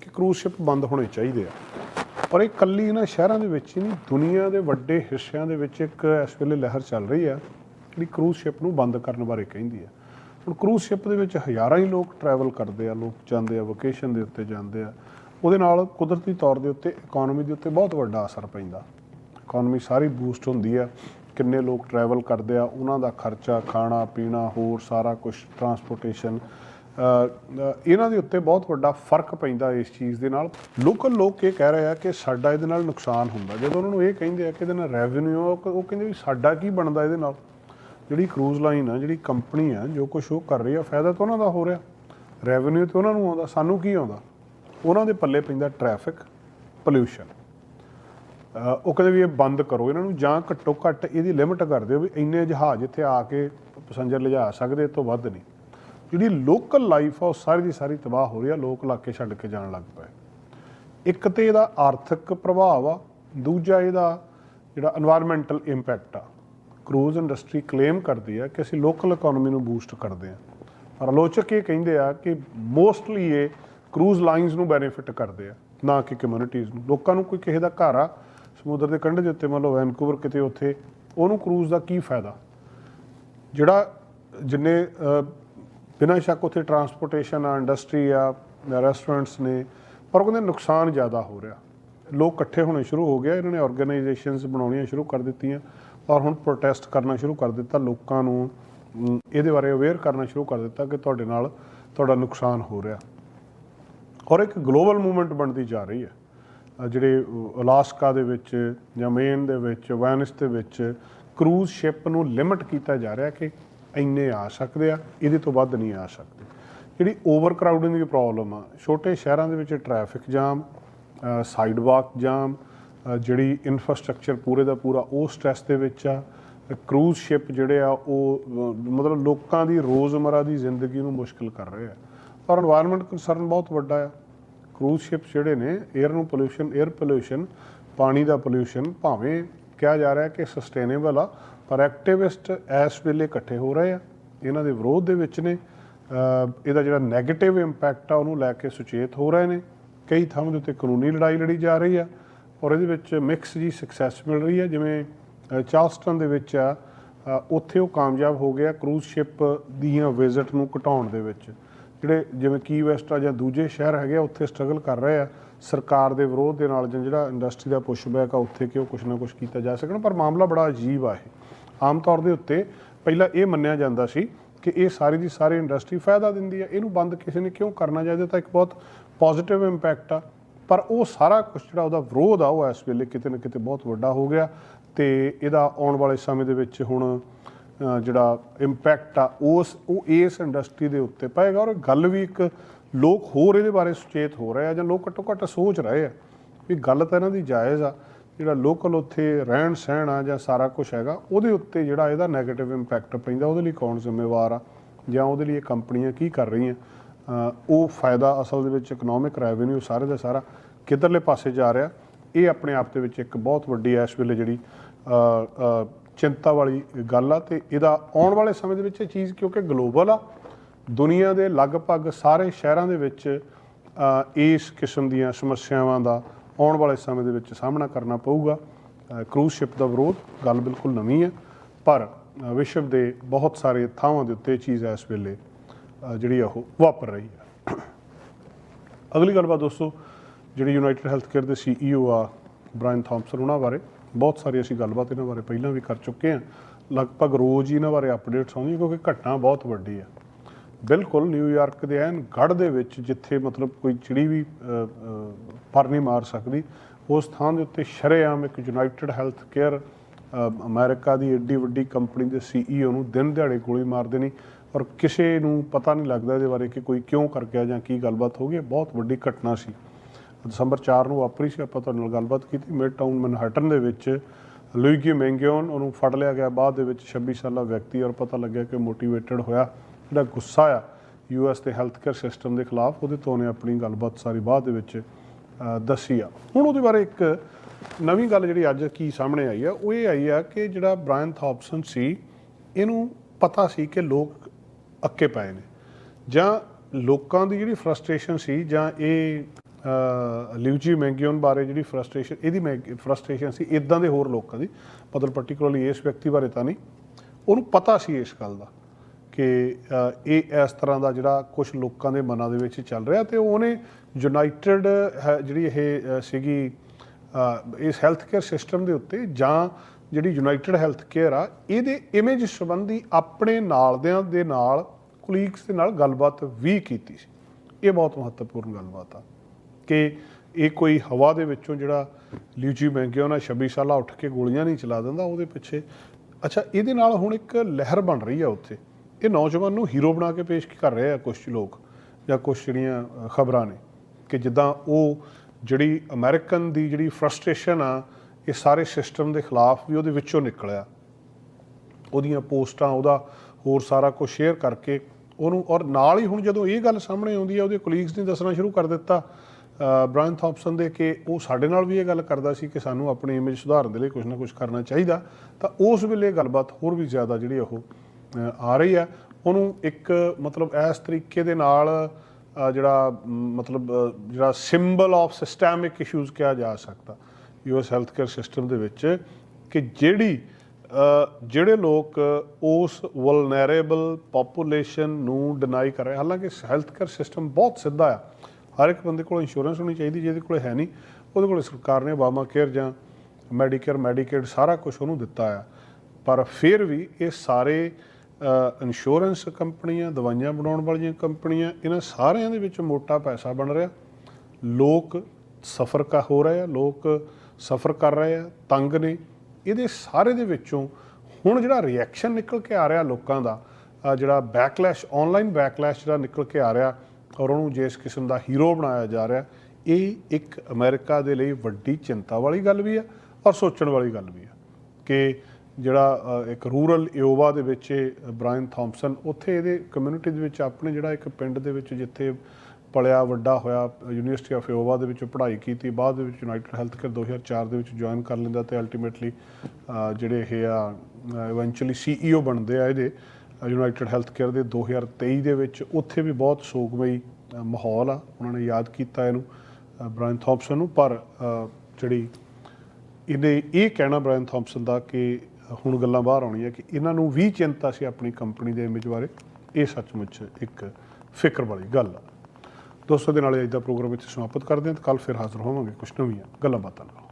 ਕਿ ਕਰੂਜ਼ ਸ਼ਿਪ ਬੰਦ ਹੋਣੇ ਚਾਹੀਦੇ ਆ। ਪਰ ਇਹ ਕੱਲੀ ਇਹਨਾਂ ਸ਼ਹਿਰਾਂ ਦੇ ਵਿੱਚ ਹੀ ਨਹੀਂ, ਦੁਨੀਆ ਦੇ ਵੱਡੇ ਹਿੱਸਿਆਂ ਦੇ ਵਿੱਚ ਇੱਕ ਇਸ ਵੇਲੇ ਲਹਿਰ ਚੱਲ ਰਹੀ ਆ ਜਿਹੜੀ ਕਰੂਜ਼ ਸ਼ਿਪ ਨੂੰ ਬੰਦ ਕਰਨ ਬਾਰੇ ਕਹਿੰਦੀ ਆ ਹੁਣ ਕਰੂਜ਼ ਸ਼ਿਪ ਦੇ ਵਿੱਚ ਹਜ਼ਾਰਾਂ ਹੀ ਲੋਕ ਟਰੈਵਲ ਕਰਦੇ ਆ, ਲੋਕ ਜਾਂਦੇ ਆ ਵਕੇਸ਼ਨ ਦੇ ਉੱਤੇ ਜਾਂਦੇ ਆ। ਉਹਦੇ ਨਾਲ ਕੁਦਰਤੀ ਤੌਰ ਦੇ ਉੱਤੇ ਇਕਨੋਮੀ ਦੇ ਉੱਤੇ ਬਹੁਤ ਵੱਡਾ ਅਸਰ ਪੈਂਦਾ। ਇਕਨੋਮੀ ਸਾਰੀ ਬੂਸਟ ਹੁੰਦੀ ਆ ਕਿੰਨੇ ਲੋਕ ਟਰੈਵਲ ਕਰਦੇ ਆ, ਉਹਨਾਂ ਦਾ ਖਰਚਾ, ਖਾਣਾ, ਪੀਣਾ, ਹੋਰ ਸਾਰਾ ਕੁਝ ਟਰਾਂਸਪੋਰਟੇਸ਼ਨ ਇਹਨਾਂ ਦੇ ਉੱਤੇ ਬਹੁਤ ਵੱਡਾ ਫ਼ਰਕ ਪੈਂਦਾ ਇਸ ਚੀਜ਼ ਦੇ ਨਾਲ। ਲੋਕਲ ਲੋਕ ਇਹ ਕਹਿ ਰਹੇ ਆ ਕਿ ਸਾਡਾ ਇਹਦੇ ਨਾਲ ਨੁਕਸਾਨ ਹੁੰਦਾ। ਜਦੋਂ ਉਹਨਾਂ ਨੂੰ ਇਹ ਕਹਿੰਦੇ ਆ ਕਿ ਇਹਦੇ ਨਾਲ ਰੈਵਨਿਊ ਉਹ ਕਹਿੰਦੇ ਵੀ ਸਾਡਾ ਕੀ ਬਣਦਾ ਇਹਦੇ ਨਾਲ? ਜਿਹੜੀ ਕਰੂਜ਼ ਲਾਈਨ ਆ, ਜਿਹੜੀ ਕੰਪਨੀ ਆ, ਜੋ ਕੁਝ ਉਹ ਕਰ ਰਹੀ ਆ, ਫਾਇਦਾ ਤਾਂ ਉਹਨਾਂ ਦਾ ਹੋ ਰਿਹਾ। ਰੈਵਨਿਊ ਤੇ ਉਹਨਾਂ ਨੂੰ ਆਉਂਦਾ, ਸਾਨੂੰ ਕੀ ਆਉਂਦਾ? ਉਹਨਾਂ ਦੇ ਪੱਲੇ ਪੈਂਦਾ ਟ੍ਰੈਫਿਕ ਪੋਲਿਊਸ਼ਨ ਉਹ ਕਹਿੰਦੇ ਵੀ ਇਹ ਬੰਦ ਕਰੋ, ਇਹਨਾਂ ਨੂੰ ਜਾਂ ਘੱਟੋ ਘੱਟ ਇਹਦੀ ਲਿਮਟ ਕਰ ਦਿਓ ਵੀ ਇੰਨੇ ਜਹਾਜ਼ ਇੱਥੇ ਆ ਕੇ ਪੈਸੰਜਰ ਲਿਜਾ ਸਕਦੇ, ਇਹ ਤੋਂ ਵੱਧ ਨਹੀਂ। ਜਿਹੜੀ ਲੋਕਲ ਲਾਈਫ ਆ, ਉਹ ਸਾਰੀ ਦੀ ਸਾਰੀ ਤਬਾਹ ਹੋ ਰਹੀ ਆ, ਲੋਕ ਇਲਾਕੇ ਛੱਡ ਕੇ ਜਾਣ ਲੱਗ ਪਏ। ਇੱਕ ਤੇ ਇਹਦਾ ਆਰਥਿਕ ਪ੍ਰਭਾਵ ਆ, ਦੂਜਾ ਇਹਦਾ ਜਿਹੜਾ এনवायरमेंटल ਇੰਪੈਕਟ ਆ ਕਰੂਜ਼ ਇੰਡਸਟਰੀ ਕਲੇਮ ਕਰਦੀ ਆ ਕਿ ਅਸੀਂ ਲੋਕਲ ਇਕਨੋਮੀ ਨੂੰ ਬੂਸਟ ਕਰਦੇ ਆ। ਪਰ ਆਲੋਚਕ ਇਹ ਕਹਿੰਦੇ ਆ ਕਿ ਮੋਸਟਲੀ ਇਹ ਕਰੂਜ਼ ਲਾਈਨਸ ਨੂੰ ਬੈਨੀਫਿਟ ਕਰਦੇ ਆ, ਨਾ ਕਿ ਕਮਿਊਨਿਟੀਜ਼ ਨੂੰ। ਲੋਕਾਂ ਨੂੰ ਕੋਈ ਕਿਸੇ ਦਾ ਘਰ ਆ, ਸਮੁੰਦਰ ਦੇ ਕੰਢੇ ਦੇ ਉੱਤੇ ਮੰਨ ਲਓ ਵੈਨਕੂਵਰ ਕਿਤੇ ਉੱਥੇ, ਉਹਨੂੰ ਕਰੂਜ਼ ਦਾ ਕੀ ਫਾਇਦਾ? ਜਿਹੜਾ ਜਿੰਨੇ ਬਿਨਾਂ ਸ਼ੱਕ ਉੱਥੇ ਟਰਾਂਸਪੋਰਟੇਸ਼ਨ ਆ ਇੰਡਸਟਰੀ ਆ ਰੈਸਟੋਰੈਂਟਸ ਨੇ, ਪਰ ਉਹਦੇ ਨੁਕਸਾਨ ਜ਼ਿਆਦਾ ਹੋ ਰਿਹਾ। ਲੋਕ ਇਕੱਠੇ ਹੋਣੇ ਸ਼ੁਰੂ ਹੋ ਗਏ ਇਹਨਾਂ ਨੇ ਆਰਗੇਨਾਈਜੇਸ਼ਨਸ ਬਣਾਉਣੀਆਂ ਸ਼ੁਰੂ ਕਰ ਦਿੱਤੀਆਂ ਔਰ ਹੁਣ ਪ੍ਰੋਟੈਸਟ ਕਰਨਾ ਸ਼ੁਰੂ ਕਰ ਦਿੱਤਾ, ਲੋਕਾਂ ਨੂੰ ਇਹਦੇ ਬਾਰੇ ਅਵੇਅਰ ਕਰਨਾ ਸ਼ੁਰੂ ਕਰ ਦਿੱਤਾ ਕਿ ਤੁਹਾਡੇ ਨਾਲ ਤੁਹਾਡਾ ਨੁਕਸਾਨ ਹੋ ਰਿਹਾ। ਔਰ ਇੱਕ ਗਲੋਬਲ ਮੂਵਮੈਂਟ ਬਣਦੀ ਜਾ ਰਹੀ ਹੈ। ਜਿਹੜੇ ਅਲਾਸਕਾ ਦੇ ਵਿੱਚ ਜਾਂ ਮੇਨ ਦੇ ਵਿੱਚ ਵੈਨਿਸ ਦੇ ਵਿੱਚ ਕਰੂਜ਼ ਸ਼ਿਪ ਨੂੰ ਲਿਮਟ ਕੀਤਾ ਜਾ ਰਿਹਾ ਕਿ ਇੰਨੇ ਆ ਸਕਦੇ ਆ, ਇਹਦੇ ਤੋਂ ਵੱਧ ਨਹੀਂ ਆ ਸਕਦੇ। ਜਿਹੜੀ ਓਵਰ ਕਰਾਊਡਿੰਗ ਦੀ ਪ੍ਰੋਬਲਮ ਆ, ਛੋਟੇ ਸ਼ਹਿਰਾਂ ਦੇ ਵਿੱਚ ਟ੍ਰੈਫਿਕ ਜਾਮ ਸਾਈਡਵਾਕ ਜਾਮ ਜਿਹੜੀ ਇਨਫਰਾਸਟ੍ਰਕਚਰ ਪੂਰੇ ਦਾ ਪੂਰਾ ਉਹ ਸਟ੍ਰੈਸ ਦੇ ਵਿੱਚ ਆ ਕਰੂਜ਼ ਸ਼ਿਪ ਜਿਹੜੇ ਆ, ਉਹ ਮਤਲਬ ਲੋਕਾਂ ਦੀ ਰੋਜ਼ਮਰਾ ਦੀ ਜ਼ਿੰਦਗੀ ਨੂੰ ਮੁਸ਼ਕਲ ਕਰ ਰਹੇ ਆ। ਔਰ এনवायरमेंट ਕੰਸਰਨ ਬਹੁਤ ਵੱਡਾ ਆ। ਕਰੂਜ਼ ਸ਼ਿਪ ਜਿਹੜੇ ਨੇ 에ਅਰ ਨੂੰ ਪੋਲੂਸ਼ਨ 에ਅਰ ਪੋਲੂਸ਼ਨ ਪਾਣੀ ਦਾ ਪੋਲੂਸ਼ਨ ਭਾਵੇਂ ਕਿਹਾ ਜਾ ਰਿਹਾ ਕਿ ਸਸਟੇਨੇਬਲ ਆ ਪਰ ਐਕਟਿਵਿਸਟ ਇਸ ਵੇਲੇ ਇਕੱਠੇ ਹੋ ਰਹੇ ਆ। ਇਹਨਾਂ ਦੇ ਵਿਰੋਧ ਦੇ ਵਿੱਚ ਨੇ। ਇਹਦਾ ਜਿਹੜਾ 네ਗੇਟਿਵ ਇੰਪੈਕਟ ਆ, ਉਹਨੂੰ ਲੈ ਕੇ ਸੁਚੇਤ ਹੋ ਰਹੇ ਨੇ। ਕਈ ਥਾਵਾਂ ਦੇ ਉੱਤੇ ਕਾਨੂੰਨੀ ਲੜਾਈ ਲੜੀ ਜਾ ਰਹੀ ਆ ਔਰ ਇਹਦੇ ਵਿੱਚ ਮਿਕਸ ਜੀ ਸਕਸੈਸ ਮਿਲ ਰਹੀ ਆ। ਜਿਵੇਂ ਚਾਰਲਸਟਨ ਦੇ ਵਿੱਚ ਆ ਉੱਥੇ ਉਹ ਕਾਮਯਾਬ ਹੋ ਗਿਆ ਕਰੂਜ਼ ਸ਼ਿਪ ਦੀਆਂ ਵਿਜ਼ਿਟ ਨੂੰ ਘਟਾਉਣ ਦੇ ਵਿੱਚ। ਜਿਹੜੇ ਜਿਵੇਂ ਕੀ ਵੈਸਟ ਆ ਜਾਂ ਦੂਜੇ ਸ਼ਹਿਰ ਹੈਗੇ ਆ, ਉੱਥੇ ਸਟਰਗਲ ਕਰ ਰਹੇ ਆ। ਸਰਕਾਰ ਦੇ ਵਿਰੋਧ ਦੇ ਨਾਲ ਜਾਂ ਜਿਹੜਾ ਇੰਡਸਟਰੀ ਦਾ ਪੁਸ਼ਬੈਕ ਆ, ਉੱਥੇ ਕਿ ਉਹ ਕੁਝ ਨਾ ਕੁਝ ਕੀਤਾ ਜਾ ਸਕਣ। ਪਰ ਮਾਮਲਾ ਬੜਾ ਅਜੀਬ ਆ ਇਹ। ਆਮ ਤੌਰ ਦੇ ਉੱਤੇ ਪਹਿਲਾਂ ਇਹ ਮੰਨਿਆ ਜਾਂਦਾ ਸੀ ਕਿ ਇਹ ਸਾਰੀ ਦੀ ਸਾਰੀ ਇੰਡਸਟਰੀ ਫਾਇਦਾ ਦਿੰਦੀ ਆ ਇਹਨੂੰ ਬੰਦ ਕਿਸੇ ਨੇ ਕਿਉਂ ਕਰਨਾ ਚਾਹੀਦਾ ਤਾਂ ਇੱਕ ਬਹੁਤ ਪੋਜ਼ਿਟਿਵ ਇੰਪੈਕਟ ਆ। ਪਰ ਉਹ ਸਾਰਾ ਕੁਝ ਜਿਹੜਾ ਉਹਦਾ ਵਿਰੋਧ ਆ, ਉਹ ਇਸ ਵੇਲੇ ਕਿਤੇ ਨਾ ਕਿਤੇ ਬਹੁਤ ਵੱਡਾ ਹੋ ਗਿਆ ਤੇ ਇਹਦਾ ਆਉਣ ਵਾਲੇ ਸਮੇਂ ਦੇ ਵਿੱਚ ਹੁਣ ਜਿਹੜਾ ਇੰਪੈਕਟ ਆ, ਉਸ, ਉਹ ਇਸ ਇੰਡਸਟਰੀ ਦੇ ਉੱਤੇ ਪਏਗਾ। ਔਰ ਗੱਲ ਵੀ ਇੱਕ ਲੋਕ ਹੋਰ ਇਹਦੇ ਬਾਰੇ ਸੁਚੇਤ ਹੋ ਰਹੇ ਆ ਜਾਂ ਲੋਕ ਘੱਟੋ ਘੱਟ ਸੋਚ ਰਹੇ ਆ ਵੀ ਗੱਲ ਤਾਂ ਇਹਨਾਂ ਦੀ ਜਾਇਜ਼ ਆ। ਜਿਹੜਾ ਲੋਕਲ ਉੱਥੇ ਰਹਿਣ ਸਹਿਣ ਆ ਜਾਂ ਸਾਰਾ ਕੁਝ ਹੈਗਾ, ਉਹਦੇ ਉੱਤੇ ਜਿਹੜਾ ਇਹਦਾ 네ਗੇਟਿਵ ਇੰਪੈਕਟ ਪੈਂਦਾ, ਉਹਦੇ ਲਈ ਕੌਣ ਜ਼ਿੰਮੇਵਾਰ ਆ? ਜਾਂ ਉਹਦੇ ਲਈ ਇਹ ਕੰਪਨੀਆਂ ਕੀ ਕਰ ਰਹੀਆਂ? ਉਹ ਫਾਇਦਾ ਅਸਲ ਦੇ ਵਿੱਚ ਇਕਨੋਮਿਕ ਰੈਵਨਿਊ ਸਾਰੇ ਦਾ ਸਾਰਾ ਕਿੱਧਰਲੇ ਪਾਸੇ ਜਾ ਰਿਹਾ। ਇਹ ਆਪਣੇ ਆਪ ਦੇ ਵਿੱਚ ਇੱਕ ਬਹੁਤ ਵੱਡੀ ਇਸ ਵੇਲੇ ਜਿਹੜੀ ਚਿੰਤਾ ਵਾਲੀ ਗੱਲ ਆ ਤੇ ਇਹਦਾ ਆਉਣ ਵਾਲੇ ਸਮੇਂ ਦੇ ਵਿੱਚ ਇਹ ਚੀਜ਼ ਕਿਉਂਕਿ ਗਲੋਬਲ ਆ, ਦੁਨੀਆ ਦੇ ਲਗਭਗ ਸਾਰੇ ਸ਼ਹਿਰਾਂ ਦੇ ਵਿੱਚ ਇਸ ਕਿਸਮ ਦੀਆਂ ਸਮੱਸਿਆਵਾਂ ਦਾ ਆਉਣ ਵਾਲੇ ਸਮੇਂ ਦੇ ਵਿੱਚ ਸਾਹਮਣਾ ਕਰਨਾ ਪਊਗਾ। ਕਰੂਜ਼ ਸ਼ਿਪ ਦਾ ਵਿਰੋਧ ਗੱਲ ਬਿਲਕੁਲ ਨਵੀਂ ਹੈ, ਪਰ ਵਿਸ਼ਵ ਦੇ ਬਹੁਤ ਸਾਰੇ ਥਾਵਾਂ ਦੇ ਉੱਤੇ ਇਹ ਚੀਜ਼ ਇਸ ਵੇਲੇ ਜਿਹੜੀ ਆ ਉਹ ਵਾਪਰ ਰਹੀ ਹੈ। ਅਗਲੀ ਗੱਲਬਾਤ ਦੋਸਤੋ, ਜਿਹੜੀ ਯੂਨਾਈਟਿਡ ਹੈਲਥ ਕੇਅਰ ਦੇ ਸੀਈਓ ਆ ਬ੍ਰਾਇਨ ਥਾਮਸਨ, ਉਹਨਾਂ ਬਾਰੇ ਬਹੁਤ ਸਾਰੀ ਅਸੀਂ ਗੱਲਬਾਤ ਇਹਨਾਂ ਬਾਰੇ ਪਹਿਲਾਂ ਵੀ ਕਰ ਚੁੱਕੇ ਹਾਂ। ਲਗਭਗ ਰੋਜ਼ ਹੀ ਇਹਨਾਂ ਬਾਰੇ ਅਪਡੇਟਸ ਆਉਂਦੀਆਂ, ਕਿਉਂਕਿ ਘਟਨਾ ਬਹੁਤ ਵੱਡੀ ਹੈ। ਬਿਲਕੁਲ ਨਿਊਯਾਰਕ ਦੇ ਐਨ ਗੜ ਦੇ ਵਿੱਚ ਜਿੱਥੇ ਮਤਲਬ ਕੋਈ ਚਿੜੀ ਵੀ ਅ, ਪਰ ਨਹੀਂ ਮਾਰ ਸਕਦੀ ਉਸ ਥਾਂ ਦੇ ਉੱਤੇ ਸ਼ਰੇਆਮ ਇੱਕ ਯੂਨਾਈਟਿਡ ਹੈਲਥ ਕੇਅਰ ਅਮਰੀਕਾ ਦੀ ਏਡੀ ਵੱਡੀ ਕੰਪਨੀ ਦੇ ਸੀਈਓ ਨੂੰ ਦਿਨ ਦਿਹਾੜੇ ਗੋਲੀ ਮਾਰ ਦੇਣੀ ਔਰ ਕਿਸੇ ਨੂੰ ਪਤਾ ਨਹੀਂ ਲੱਗਦਾ ਇਹਦੇ ਬਾਰੇ ਕਿ ਕੋਈ ਕਿਉਂ ਕਰ ਗਿਆ ਜਾਂ ਕੀ ਗੱਲਬਾਤ ਹੋ ਗਈ। ਬਹੁਤ ਵੱਡੀ ਘਟਨਾ ਸੀ। ਦਸੰਬਰ 4 ਨੂੰ ਵਾਪਰੀ ਸੀ। ਆਪਾਂ ਤੁਹਾਡੇ ਨਾਲ ਗੱਲਬਾਤ ਕੀਤੀ। ਮਿਡ ਟਾਊਨ ਮਨਹਟਨ ਦੇ ਵਿੱਚ ਲੁਈਗੀ ਮੈਂਗਿਓਨ ਉਹਨੂੰ ਫੜ ਲਿਆ ਗਿਆ। ਬਾਅਦ ਦੇ ਵਿੱਚ 26 ਸਾਲਾ ਵਿਅਕਤੀ ਔਰ ਪਤਾ ਲੱਗਿਆ ਕਿ ਮੋਟੀਵੇਟਡ ਹੋਇਆ। ਜਿਹੜਾ ਗੁੱਸਾ ਆ ਯੂਐਸ ਦੇ ਹੈਲਥ ਕੇਅਰ ਸਿਸਟਮ ਦੇ ਖਿਲਾਫ, ਉਹਦੇ ਤੋਂ ਉਹਨੇ ਆਪਣੀ ਗੱਲਬਾਤ ਸਾਰੀ ਬਾਅਦ ਦੇ ਵਿੱਚ ਦੱਸੀ ਆ। ਹੁਣ ਉਹਦੇ ਬਾਰੇ ਇੱਕ ਨਵੀਂ ਗੱਲ ਜਿਹੜੀ ਅੱਜ ਕੀ ਸਾਹਮਣੇ ਆਈ ਆ, ਉਹ ਇਹ ਆਈ ਆ ਕਿ ਜਿਹੜਾ ਬ੍ਰਾਇਨ ਥਾਪਸਨ ਸੀ, ਇਹਨੂੰ ਪਤਾ ਸੀ ਕਿ ਲੋਕ ਅੱਕੇ ਪਏ ਨੇ। ਜਾਂ ਲੋਕਾਂ ਦੀ ਜਿਹੜੀ ਫਰਸਟ੍ਰੇਸ਼ਨ ਸੀ, ਜਾਂ ਇਹ ਲਿਊਜੀ ਮੈਂਗਿਓਨ ਬਾਰੇ ਜਿਹੜੀ ਫਰਸਟ੍ਰੇਸ਼ਨ ਇਹਦੀ ਫਰਸਟ੍ਰੇਸ਼ਨ ਸੀ ਇਦਾਂ ਦੇ ਹੋਰ ਲੋਕਾਂ ਦੀ। ਮਤਲਬ ਪਾਰਟਿਕੂਲਰਲੀ ਇਸ ਵਿਅਕਤੀ ਬਾਰੇ ਤਾਂ ਨਹੀਂ। ਉਹਨੂੰ ਪਤਾ ਸੀ ਇਸ ਗੱਲ ਦਾ। ਕਿ ਇਹ ਇਸ ਤਰ੍ਹਾਂ ਦਾ ਜਿਹੜਾ ਕੁਝ ਲੋਕਾਂ ਦੇ ਮਨਾਂ ਦੇ ਵਿੱਚ ਚੱਲ ਰਿਹਾ ਤੇ ਉਹਨੇ ਯੂਨਾਈਟਿਡ ਜਿਹੜੀ ਇਹ ਸੀਗੀ ਇਸ ਹੈਲਥ ਕੇਅਰ ਸਿਸਟਮ ਦੇ ਉੱਤੇ ਜਾਂ ਜਿਹੜੀ ਯੂਨਾਈਟਿਡ ਹੈਲਥ ਕੇਅਰ ਆ, ਇਹਦੇ ਇਮੇਜ ਸੰਬੰਧੀ ਆਪਣੇ ਨਾਲਦਿਆਂ ਦੇ ਨਾਲ ਕੁਲੀਗਸ ਦੇ ਨਾਲ ਗੱਲਬਾਤ ਵੀ ਕੀਤੀ ਸੀ। ਇਹ ਬਹੁਤ ਮਹੱਤਵਪੂਰਨ ਗੱਲਬਾਤ ਆ ਕਿ ਇਹ ਕੋਈ ਹਵਾ ਦੇ ਵਿੱਚੋਂ ਜਿਹੜਾ ਲਿਊਜੀ ਮੈਂਗਿਓ ਨਾ 26 ਸਾਲਾ ਉੱਠ ਕੇ ਗੋਲੀਆਂ ਨਹੀਂ ਚਲਾ ਦਿੰਦਾ ਉਹਦੇ ਪਿੱਛੇ। ਅੱਛਾ, ਇਹਦੇ ਨਾਲ ਹੁਣ ਇੱਕ ਲਹਿਰ ਬਣ ਰਹੀ ਆ ਉੱਥੇ। ਇਹ ਨੌਜਵਾਨ ਨੂੰ ਹੀਰੋ ਬਣਾ ਕੇ ਪੇਸ਼ ਕਰ ਰਹੇ ਆ ਕੁਝ ਲੋਕ ਜਾਂ ਕੁਝ ਜਿਹੜੀਆਂ ਖਬਰਾਂ ਨੇ ਕਿ ਜਿੱਦਾਂ ਉਹ ਜਿਹੜੀ ਅਮਰੀਕਨ ਦੀ ਜਿਹੜੀ ਫਰਸਟ੍ਰੇਸ਼ਨ ਆ ਇਹ ਸਾਰੇ ਸਿਸਟਮ ਦੇ ਖਿਲਾਫ ਵੀ ਉਹਦੇ ਵਿੱਚੋਂ ਨਿਕਲਿਆ। ਉਹਦੀਆਂ ਪੋਸਟਾਂ ਉਹਦਾ ਹੋਰ ਸਾਰਾ ਕੁਝ ਸ਼ੇਅਰ ਕਰਕੇ ਉਹਨੂੰ ਔਰ ਨਾਲ ਹੀ ਹੁਣ ਜਦੋਂ ਇਹ ਗੱਲ ਸਾਹਮਣੇ ਆਉਂਦੀ ਹੈ ਉਹਦੇ ਕੋਲੀਗਸ ਨੇ ਦੱਸਣਾ ਸ਼ੁਰੂ ਕਰ ਦਿੱਤਾ ਅ, ਬ੍ਰਾਇਨ ਥਾਪਸਨ ਦੇ ਕਿ ਉਹ ਸਾਡੇ ਨਾਲ ਵੀ ਇਹ ਗੱਲ ਕਰਦਾ ਸੀ ਕਿ ਸਾਨੂੰ ਆਪਣੀ ਇਮੇਜ ਸੁਧਾਰਨ ਦੇ ਲਈ ਕੁਝ ਨਾ ਕੁਝ ਕਰਨਾ ਚਾਹੀਦਾ। ਤਾਂ ਉਸ ਵੇਲੇ ਗੱਲਬਾਤ ਹੋਰ ਵੀ ਜ਼ਿਆਦਾ ਜਿਹੜੀ ਉਹ ਆ ਰਹੀ ਹੈ। ਉਹਨੂੰ ਇੱਕ ਮਤਲਬ ਇਸ ਤਰੀਕੇ ਦੇ ਨਾਲ ਜਿਹੜਾ ਮਤਲਬ ਜਿਹੜਾ ਸਿੰਬਲ ਆਫ ਸਿਸਟੈਮਿਕ ਇਸ਼ੂਜ਼ ਕਿਹਾ ਜਾ ਸਕਦਾ ਯੂਐਸ ਹੈਲਥ ਕੇਅਰ ਸਿਸਟਮ ਦੇ ਵਿੱਚ ਕਿ ਜਿਹੜੀ ਜਿਹੜੇ ਲੋਕ ਉਸ ਵਲਨਰੇਬਲ ਪੋਪੂਲੇਸ਼ਨ ਨੂੰ ਡਿਨਾਈ ਕਰ ਰਹੇ। ਹਾਲਾਂਕਿ ਹੈਲਥ ਕੇਅਰ ਸਿਸਟਮ ਬਹੁਤ ਸਿੱਧਾ ਆ। ਹਰ ਇੱਕ ਬੰਦੇ ਕੋਲ ਇੰਸ਼ੋਰੈਂਸ ਹੋਣੀ ਚਾਹੀਦੀ, ਜਿਹਦੇ ਕੋਲ ਹੈ ਨਹੀਂ। ਉਹਦੇ ਕੋਲ ਸਰਕਾਰ ਨੇ ਬਾਮਾ ਕੇਅਰ ਜਾਂ ਮੈਡੀਕੇਅਰ ਮੈਡੀਕੇਡ ਸਾਰਾ ਕੁਝ ਉਹਨੂੰ ਦਿੱਤਾ ਆ। ਪਰ ਫਿਰ ਵੀ ਇਹ ਸਾਰੇ ਇੰਸ਼ੋਰੈਂਸ ਕੰਪਨੀਆਂ, ਦਵਾਈਆਂ ਬਣਾਉਣ ਵਾਲੀਆਂ ਕੰਪਨੀਆਂ, ਇਹਨਾਂ ਸਾਰਿਆਂ ਦੇ ਵਿੱਚ ਮੋਟਾ ਪੈਸਾ ਬਣ ਰਿਹਾ। ਲੋਕ ਸਫਰ ਕਾ, ਹੋ ਰਹੇ ਆ, ਲੋਕ ਸਫਰ ਕਰ ਰਹੇ ਆ, ਤੰਗ ਨੇ। ਇਹਦੇ ਸਾਰੇ ਦੇ ਵਿੱਚੋਂ ਹੁਣ ਜਿਹੜਾ ਰਿਐਕਸ਼ਨ ਨਿਕਲ ਕੇ ਆ ਰਿਹਾ ਲੋਕਾਂ ਦਾ ਜਿਹੜਾ ਬੈਕਲੈਸ਼ ਆਨਲਾਈਨ ਬੈਕਲੈਸ਼ ਜਿਹੜਾ ਨਿਕਲ ਕੇ ਆ ਰਿਹਾ ਔਰ ਉਹਨੂੰ ਜਿਸ ਕਿਸਮ ਦਾ ਹੀਰੋ ਬਣਾਇਆ ਜਾ ਰਿਹਾ, ਇਹ ਇੱਕ ਅਮਰੀਕਾ ਦੇ ਲਈ ਵੱਡੀ ਚਿੰਤਾ ਵਾਲੀ ਗੱਲ ਵੀ ਆ ਔਰ ਸੋਚਣ ਵਾਲੀ ਗੱਲ ਵੀ ਆ ਕਿ ਜਿਹੜਾ ਇੱਕ ਰੂਰਲ ਇਓਵਾ ਦੇ ਵਿੱਚ ਇਹ ਬ੍ਰਾਇਨ ਥਾਮਸਨ ਉੱਥੇ ਇਹਦੇ ਕਮਿਊਨਿਟੀ ਦੇ ਵਿੱਚ ਆਪਣੇ ਜਿਹੜਾ ਇੱਕ ਪਿੰਡ ਦੇ ਵਿੱਚ ਜਿੱਥੇ ਪਲਿਆ ਵੱਡਾ ਹੋਇਆ ਯੂਨੀਵਰਸਿਟੀ ਆਫ ਇਓਵਾ ਦੇ ਵਿੱਚ ਪੜ੍ਹਾਈ ਕੀਤੀ ਬਾਅਦ ਦੇ ਵਿੱਚ ਯੂਨਾਈਟਿਡ ਹੈਲਥ ਕੇਅਰ 2004 ਦੇ ਵਿੱਚ ਜੁਆਇਨ ਕਰ ਲੈਂਦਾ ਤੇ ਅਲਟੀਮੇਟਲੀ ਜਿਹੜੇ ਇਹ ਆ ਇਵੈਂਚੁਅਲੀ ਸੀਈਓ ਬਣਦੇ ਆ ਇਹਦੇ ਯੂਨਾਈਟਿਡ ਹੈਲਥ ਕੇਅਰ ਦੇ 2023 ਦੇ ਵਿੱਚ ਉੱਥੇ ਵੀ ਬਹੁਤ ਸੋਗਮਈ ਮਾਹੌਲ ਆ ਉਹਨਾਂ ਨੇ ਯਾਦ ਕੀਤਾ ਇਹਨੂੰ ਅ, ਬ੍ਰਾਇਨ ਥਾਮਸਨ ਨੂੰ ਪਰ ਜਿਹੜੀ ਇਹਨੇ ਇਹ ਕਹਿਣਾ ਬ੍ਰਾਇਨ ਥਾਮਸਨ ਦਾ ਕਿ ਹੁਣ ਗੱਲਾਂ ਬਾਹਰ ਆਉਣੀਆਂ ਕਿ ਇਹਨਾਂ ਨੂੰ ਵੀ ਚਿੰਤਾ ਸੀ ਆਪਣੀ ਕੰਪਨੀ ਦੇ ਇਮੇਜ ਬਾਰੇ। ਇਹ ਸੱਚਮੁੱਚ ਇੱਕ ਫਿਕਰ ਵਾਲੀ ਗੱਲ ਆ। ਦੋਸਤੋ ਦੇ ਨਾਲ ਅੱਜ ਦਾ ਪ੍ਰੋਗਰਾਮ ਇੱਥੇ ਸਮਾਪਤ ਕਰਦੇ ਹਾਂ ਤੇ ਕੱਲ ਫਿਰ ਹਾਜ਼ਰ ਹੋਵਾਂਗੇ ਕੁਝ ਨਵੀਆਂ ਗੱਲਾਂ ਬਾਤਾਂ ਨਾਲ।